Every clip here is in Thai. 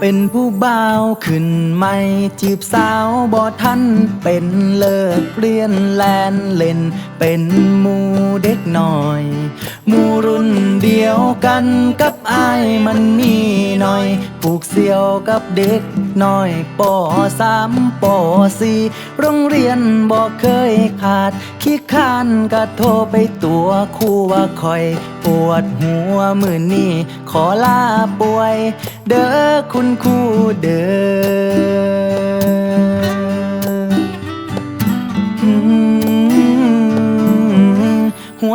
เป็นผู้บ่าวขึ้นใหม่จีบสาวบ่ทัน เป็นเลิกเรียนแลนเล่น เป็นมูเด็กหน่อย มูรุ่นเดียวกันกับายมันมีหน่อย ผูกเสี่ยวกับเด็กน้อยปอสามปอสี่โรงเรียนบ่เคยขาด ขี้ขานก็โทรไปตัวคู่ว่าคอย ปวดหัวมือนี่ขอลาป่วย เด้อคุณครูเด้อ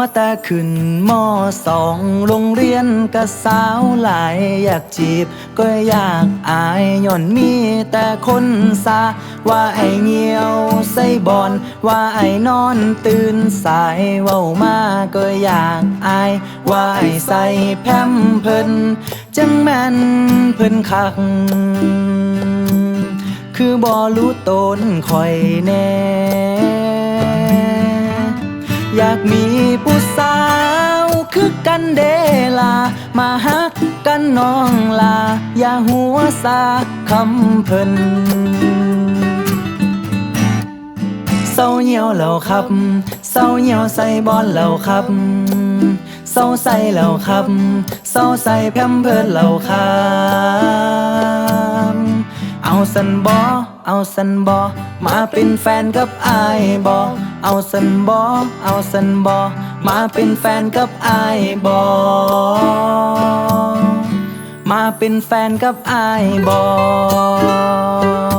หัวตาขึ้นมอสองโรงเรียนกะสาวหลายอยากจีบ ก็อยากอายย่อนมีแต่คนซาว่าไอเงียวใส่บอลว่าไอนอนตื่นสายเว้ามาก็อยากอาย ว่าไอใส่แพมเพิ่นจังแม่นเพิ่นคัก คือบ่รู้ตนคอยแน่ อยากมีผู้สาวคือกันเดลา มาฮักกันน้องลา อย่าหัวซาคำเพิ่นเศร้าเหี่ยวแล้วครับเศร้าเหี่ยวใส่บอลแล้วครับเศร้าใส่แล้วครับเศร้าใส่แพมเพิร์ดแล้วครับเอาสันบอเอาสันบอมาเป็นแฟนกับอายบอ เอาสันบอเอาสันบอมาเป็นแฟนกับไอายบอมาเป็นแฟนกับไอายบอ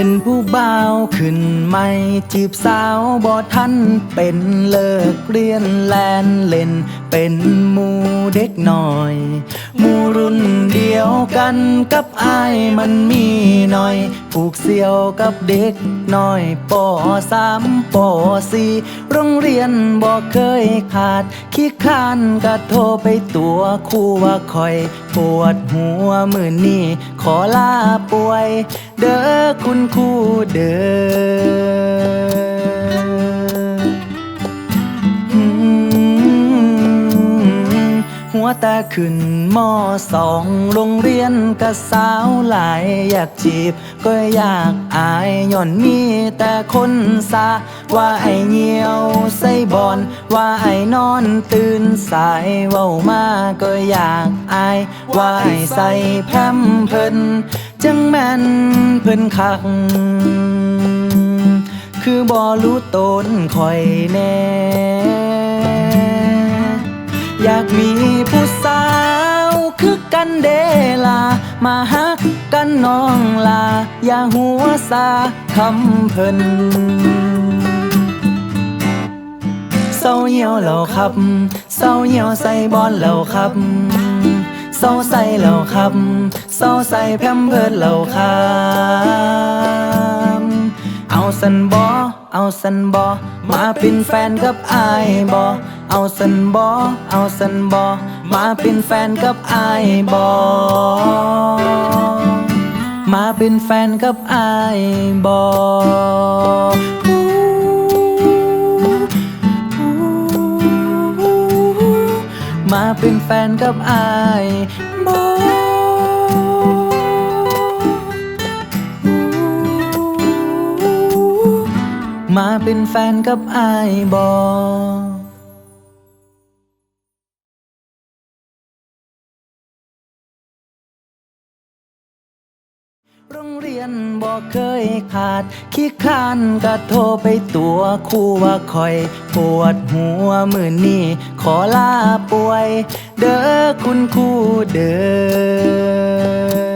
เป็นผู้บ่าวขึ้นใหม่จีบสาวบ่ทันเป็นเลิกเรียนแลนเล่นเป็นหมูเด็กหน่อยหมูรุ่นเดียวกันกับอายมันมีหน่อย ผูกเสี่ยวกับเด็กหน้อยปอสามปอสี่โรงเรียนบ่เคยขาด ขี้ขานก็โทรไปตัวคู่ว่าคอย ปวดหัวมือนี่ขอลาป่วย เด้อคุณครูเด้อ หัวตาขึ้นมอสองโรงเรียนกะสาวหลายอยากจีบ ก็อยากอายย่อนมีแต่คนซาว่าไอเงียวใส่บอลว่าไอนอนตื่นสายเว้ามาก็อยากอาย ว่าไอใส่แพมเพิ่นจังแม่นเพิ่นคักคือบ่รู้ตนคอยแน่ อยากมีผู้ ลามาฮักกันน้องลา อย่าหัวซาคำเพิ่นเศร้าเหี่ยวแล้วครับเศร้าเหี่ยวใส่บอลแล้วครับเศร้าใส่แล้วครับเศร้าใส่แพมเพิร์ดแล้วครับเอาสันบอเอาสันบอมาเป็นแฟนกับอายบอ เอาสันบอเอาสันบอมาเป็นแฟนกับไอายบอมาเป็นแฟนกับไอายบอมาเป็นแฟนกับอายบอมาเป็นแฟนกับอายบอ นบ่เคยขาดขี้ขานก็โทรไปตัวคู่ว่าคอย ปวดหัวมือนี่ขอลาป่วย เด้อคุณคู่เด้อ